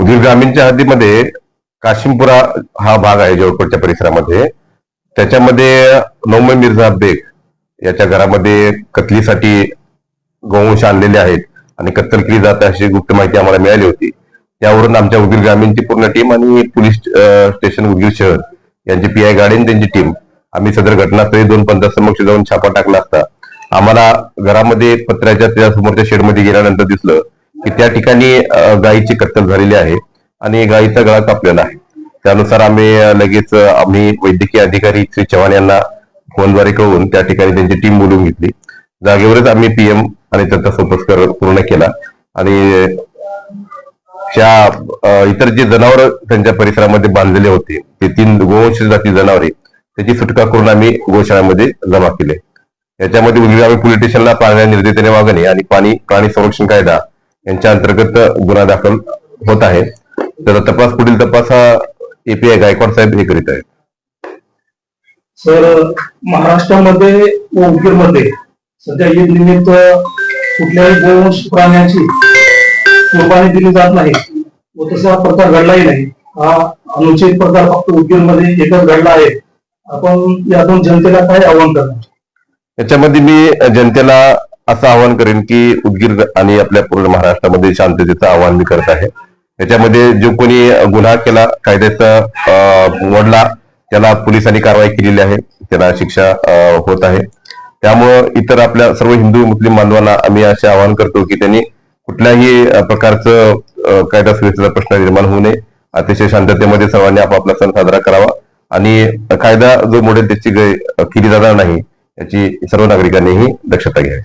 उदगीर ग्रामीणच्या हद्दीमध्ये काशिमपुरा हा भाग आहे जवळपासच्या परिसरामध्ये. त्याच्यामध्ये नौमय मिर्झा बेग याच्या घरामध्ये कतलीसाठी गोवंश आणलेले आहेत आणि कत्तल केली जात अशी गुप्त माहिती आम्हाला मिळाली होती. त्यावरून आमच्या उदगीर ग्रामीणची पूर्ण टीम आणि पोलीस स्टेशन उदगीर शहर यांची पी आय गाडी आणि त्यांची टीम आम्ही सदर घटनास्थळी दोन पंधरा समक्ष जाऊन छापा टाकला असता. आम्हाला घरामध्ये पत्र्याच्या त्या समोरच्या शेडमध्ये गेल्यानंतर दिसलं की त्या ठिकाणी गायीची कत्तल झालेली आहे आणि गायीचा गळा कापलेला आहे. त्यानुसार आम्ही लगेच आम्ही वैद्यकीय अधिकारी श्री चव्हाण यांना फोनद्वारे कळवून त्या ठिकाणी त्यांची टीम बोलवून घेतली. जागेवरच आम्ही पीएम आणि त्यांचा संपर्क पूर्ण केला. आणि त्या इतर जे जनावर त्यांच्या परिसरामध्ये बांधलेले होते ते तीन गोवंश जाती जनावरे त्याची सुटका करून आम्ही गोशाळामध्ये जमा केले. याच्यामध्ये उजवी पोलीस स्टेशनला प्राण्या निर्देशाने वागणे आणि पाणी प्राणी संरक्षण कायदा यांच्या अंतर्गत गुन्हा दाखल होत आहे. तर तपास पुढील तपास हा एपीआय गायकवाड साहेब हे करीत आहेत. सर महाराष्ट्रामध्ये व उदगीरमध्ये सध्या ईद निमित्त कुठल्याही गोवंश प्राण्याची कुर्बानी दिली जात नाही व तसा प्रकार घडलाही नाही. हा अनुचित प्रकार फक्त उदगीरमध्ये एकच घडला आहे. आपण यातून जनतेला काय आव्हान करणार? याच्यामध्ये मी जनतेला असं आवाहन करेन की उदगीर आणि आपल्या पूर्ण महाराष्ट्रामध्ये शांततेचं आवाहन मी करत आहे. याच्यामध्ये जो कोणी गुन्हा केला कायद्याचा वडला मोडला त्याला पोलिसांनी कारवाई केलेली आहे त्याला शिक्षा होत आहे. त्यामुळं इतर आपल्या सर्व हिंदू मुस्लिम बांधवांना आम्ही असे आवाहन करतो की त्यांनी कुठल्याही प्रकारचं कायदा सुव्यवस्थेचा प्रश्न निर्माण होऊ नये. अतिशय शांततेमध्ये सर्वांनी आपापला सण साजरा करावा आणि कायदा जो मोडेल त्याची केली जाणार नाही याची सर्व नागरिकांनीही दक्षता घ्यावी.